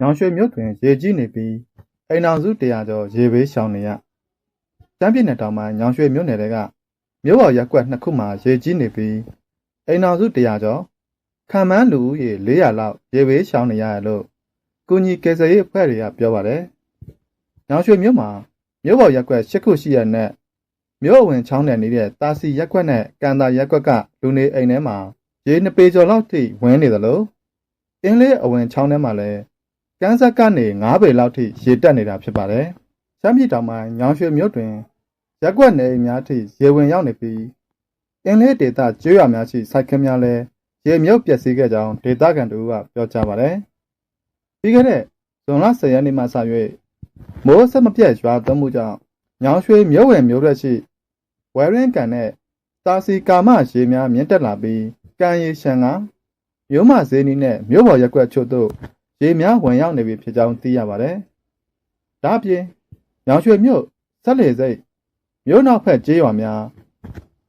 ညောင်ရွှေမြို့တွင်ရေကြီးနေပြီးအိမ်အောင်စုတရာကျော်ရေဘေးရှောင်နေရကျမ်းပြည်နယ်တောင်ပိုင်းညောင်ရွှေမြို့နယ်တွေကမြို့ပေါ်ရက်ကွက်နှစ်ခုမှာရေကြီးနေပြီးအိမ်အောင်စုတရာကျော်ခံမှန်းလူဦးရေ400လောက်ရေဘေးရှောင်နေရတယ်လို့ကုညီကယ်ဆယ်ရေးအဖွဲ့တွေကပြောပါတယ်ညောင်ရွှေမြို့မှာမြို့ပေါ်ရက်ကွက်၈ခုရှိရတဲ့မြို့အဝင်ချောင်းနယ်နေတဲ့တာစီရက်ကွက်နဲ့ကန်တာရက်ကွက်ကလူနေအိမ်ထဲမှာရေနှစ်ပေကျော်လောက်ထိဝင်နေသလိုအင်းလေးအဝင်ချောင်းထဲမှာလည်း ကန်းဆက်ကနေ9ပေလောက်ထိရေတက်နေတာဖြစ်ပါတယ်။ရှမ်းပြည်တောင်ပိုင်းညောင်ရွှေမြို့တွင်ရက်ကွက်နေအိမ်များထိရေဝင်ရောက်နေပြီးအင်းလေးဒေသကျွော်များရှိစိုက်ခင်းများလည်းရေမြုပ်ပျက်စီးခဲ့ကြောင်းဒေသခံတို့ကပြောကြားပါတယ်။ပြီးခဲ့တဲ့ဇွန်လ10ရက်နေ့မှစ၍မိုးဆက်မပြတ်ရွာသွန်းမှုကြောင့်ညောင်ရွှေမြို့ဝင်မြို့ရက်ရှိဝဲရင်းကန်နဲ့တာစီကာမရေများမြင့်တက်လာပြီးကံရီရှန်ကမြို့မဈေးနီးနဲ့မြို့ပေါ်ရက်ကွက်ချို့တို့ ရေများဝင်ရောက်နေပြီဖြစ်ကြောင်းသိရပါတယ်။ဒါ့အပြင်ညောင်ရွှေမြို့ဆက်လေစိတ်မြို့နောက်ဖက်ကျေးရွာများ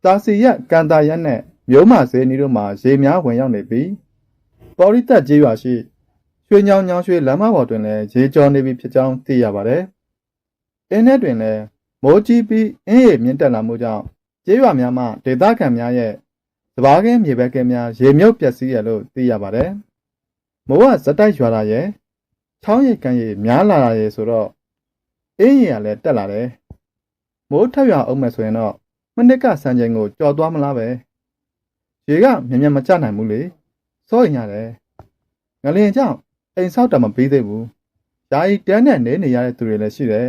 တာစီရက်ကန်တာရက်နဲ့မြို့မဈေးနီးတို့မှာရေများဝင်ရောက်နေပြီးပေါ်ရိတက်ကျေးရွာရှိရွှေညောင်ညောင်ရွှေလမ်းမပေါ်တွင်လည်းရေကျော်နေပြီဖြစ်ကြောင်းသိရပါတယ်။အင်းထဲတွင်လည်းမိုးကြီးပြီးအင်းရမြင့်တက်လာမှုကြောင့်ကျေးရွာများမှဒေသခံများရဲ့စဘာကင်းမြေဘက်ကင်းများရေမြုပ်ပျက်စီးရလို့သိရပါတယ်။ မိုးကဇက်တိုက်ရွာလာရဲ့ချောင်းရိပ်ကန်ရိပ်များလာတာရဲ့ဆိုတော့အင်းရကလည်းတက်လာတယ်။မိုးထပ်ရွာအောင်မယ်ဆိုရင်တော့မနစ်ကစံချိန်ကိုကြော်သွားမလားပဲ။ရေကမြင်မြင်မကျနိုင်ဘူးလေ။စိုးရင်ရတယ်။ငလျင်ကြောင့်အိမ်ဆောက်တာမပြီးသေးဘူး။ဓာကြီးတဲနဲ့နေနေရတဲ့သူတွေလည်းရှိတယ်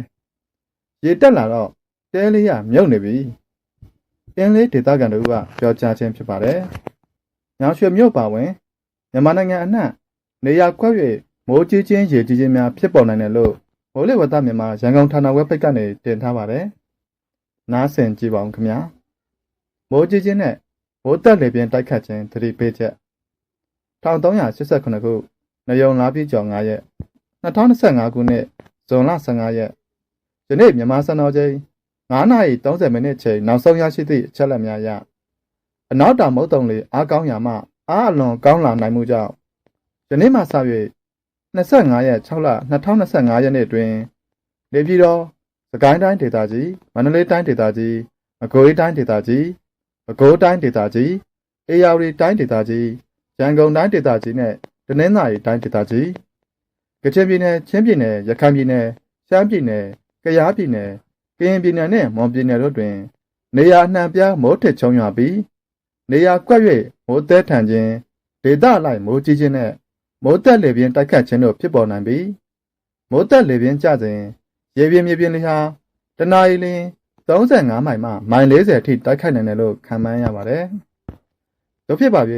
။ရေတက်လာတော့တဲလေးကမြုပ်နေပြီ။အင်းလေးဒေသခံတို့ကပြောကြားခြင်းဖြစ်ပါတယ်။ညောင်ရွှေမြို့ပါဝင်မြန်မာနိုင်ငံအနှံ့ နေရာခွဲ၍မိုးကြီးခြင်းရေကြီးခြင်းများဖြစ်ပေါ်နိုင်တယ်လို့မိုးလေဝသမြန်မာရန်ကုန်ဌာနဝက်ဘိတ်ကနေတင်ထားပါတယ်။နားဆင်ကြည့်ပါဦးခင်ဗျာ။မိုးကြီးခြင်းနဲ့မိုးတက်လေပြင်းတိုက်ခတ်ခြင်းသတိပေးချက်1389ခုနယုံလာပြည့်ကျော်9ရက်2025ခုနှစ်ဇွန်လ15ရက်ယနေ့မြန်မာစံတော်ချိန်9နာရီ30မိနစ်ချိန်နောက်ဆုံးရရှိသည့်အချက်အလက်များအရအနောက်တာမုတ်တုံလေအားကောင်းရာမှအားအလွန်ကောင်းလာနိုင်မှုကြောင့် ယနေ့မှစ၍25ရက်6လ2025ရက်နေ့တွင်နေပြည်တော်စကိုင်းတိုင်းဒေသကြီးမန္တလေးတိုင်းဒေသကြီးမကွေးတိုင်းဒေသကြီးပဲခူးတိုင်းဒေသကြီးအေရဝတီတိုင်းဒေသကြီးရန်ကုန်တိုင်းဒေသကြီးနဲ့တနင်္သာရီတိုင်းဒေသကြီးကချင်ပြည်နယ်ချင်းပြည်နယ်ရခိုင်ပြည်နယ်ရှမ်းပြည်နယ်ကယားပြည်နယ်ကရင်ပြည်နယ်နဲ့မွန်ပြည်နယ်တို့တွင် နေရာအနှံပြားမိုးထစ်ချုံရွာပြီးနေရာကွက်၍မိုးသည်ထန်ခြင်းဒေသလိုက်မိုးကြီးခြင်းနဲ့ မိုးတက်လေပြင်းတိုက်ခတ်ခြင်းတို့ဖြစ်ပေါ်နိုင်ပြီးမိုးတက်လေပြင်းကျစဉ်ရေပြင်းမြေပြင်းလေးဟာတနအီလင်း35မိုင်မှမိုင်40အထိတိုက်ခိုက်နိုင်တယ်လို့ခန့်မှန်းရပါတယ်။တို့ဖြစ်ပါ၍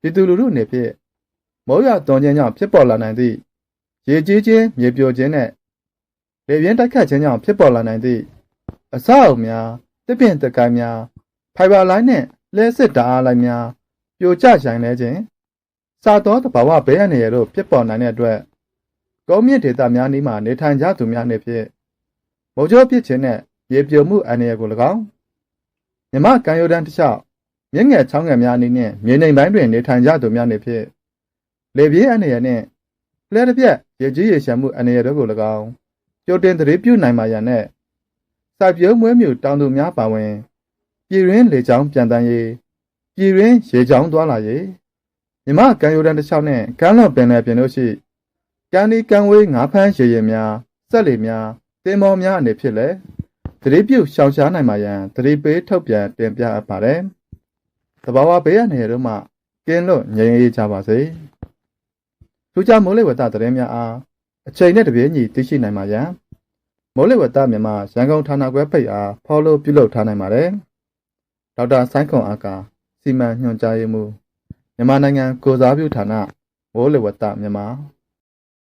ဒီသူလူထုအနေဖြင့်မိုးရွာသွန်းခြင်းကြောင့်ဖြစ်ပေါ်လာနိုင်သည့်ရေကြီးခြင်းမြေပြိုခြင်းနဲ့လေပြင်းတိုက်ခတ်ခြင်းကြောင့်ဖြစ်ပေါ်လာနိုင်သည့်အဆောက်အဦများတစ်ပင်တကိုင်းများ ဖိုင်ဘာလိုင်းနဲ့လဲစစ်ဓာတ်အားလိုင်းများပြိုကျရိုင်လဲခြင်း စာသောတဘာဝဘေးအန္တရာယ်တို့ဖြစ်ပေါ်နိုင်တဲ့အတွက်ကုန်းမြင့်ဒေသများနီးမှာနေထိုင်ကြသူများအနေဖြင့်မုံကျော်ပြစ်ခြင်းနဲ့ရေပြိုမှုအန္တရာယ်ကို၎င်းမြမကံရိုးတန်းတစ်လျှောက်မြင့်ငယ်ချောင်းငယ်များအနေနဲ့မြေနိမ့်ပိုင်းတွင်နေထိုင်ကြသူများအနေဖြင့်လေပြင်းအန္တရာယ်နဲ့လှဲတစ်ပြက်ရေကြီးရေရှမ်းမှုအန္တရာယ်တို့ကို၎င်းကြိုတင်သတိပြုနိုင်ပါရန်နဲ့စိုက်ပျိုးမွေးမြူတောင်သူများပါဝင် ပြည်ရင်းလေကြောင်းပြန်တန်းရေးပြည်ရင်းရေကြောင်းသွားလာရေး မြမကံရိုးတန်းတစ်လျှောက်နဲ့ကမ်းလွန်ပင်လယ်ပြင်တို့ရှိကမ်းဒီကမ်းဝေးငါးဖမ်းရေရင်များစက်လေများတင်မော်များအနေဖြင့်လည်းသတိပြုရှောင်ရှားနိုင်ပါရန်သတိပေးထုတ်ပြန်တင်ပြအပ်ပါတယ်။တဘာဝဘေးရနေတို့မှကင်းလွတ်ငြိမ်းအေးကြပါစေ။ထူးခြားမိုးလေဝသသတင်းများအားအချိန်နဲ့တပြေးညီသိရှိနိုင်ပါရန်မိုးလေဝသမြန်မာရန်ကုန်ဌာနခွဲဖိတ်အား follow ပြုလုပ်ထားနိုင်ပါတယ်။ဒေါက်တာဆိုင်းခွန်အားကစီမံညွှန်ကြားရေးမှူး မြန်မာနိုင်ငံကိုစားပြုဌာနမိုးလေဝသမြန်မာ